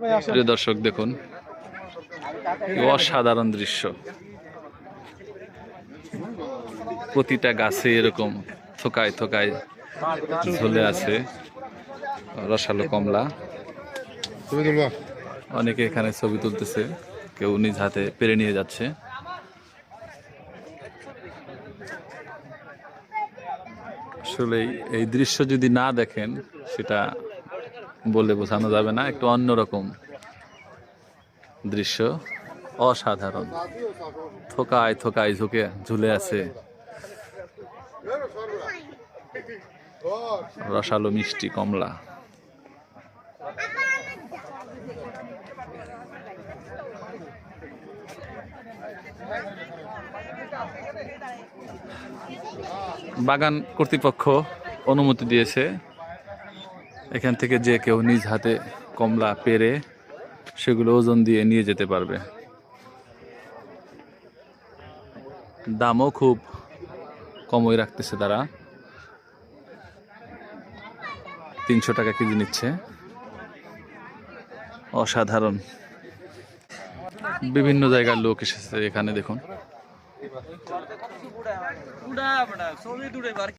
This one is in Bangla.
প্রিয় দর্শক দেখুন অসাধারণ দৃশ্য। প্রতিটা গাছে এরকম থোকায় থোকায় ঝুলে আছে রসালো কমলা। অনেকে এখানে ছবি তুলতেছে কেউ নিজ হাতে পেরে নিয়ে যাচ্ছে। আসলে এই দৃশ্য যদি না দেখেন সেটা বলে বোঝানো যাবে না, একটু অন্যরকম দৃশ্য, অসাধারণ। থোকায় থোকায় ঝুঁকে, ঝুলে আছে। রসালো মিষ্টি কমলা। বাগান কর্তৃপক্ষ অনুমতি দিয়েছে। এখান থেকে যে কেউ নিজ হাতে কমলা পেরে সেগুলো ওজন দিয়ে নিয়ে যেতে পারবে দামও খুব কমই রাখতেছে তারা তিনশো টাকা কেজি নিচ্ছে অসাধারণ বিভিন্ন জায়গার লোক এসেছে এখানে দেখুন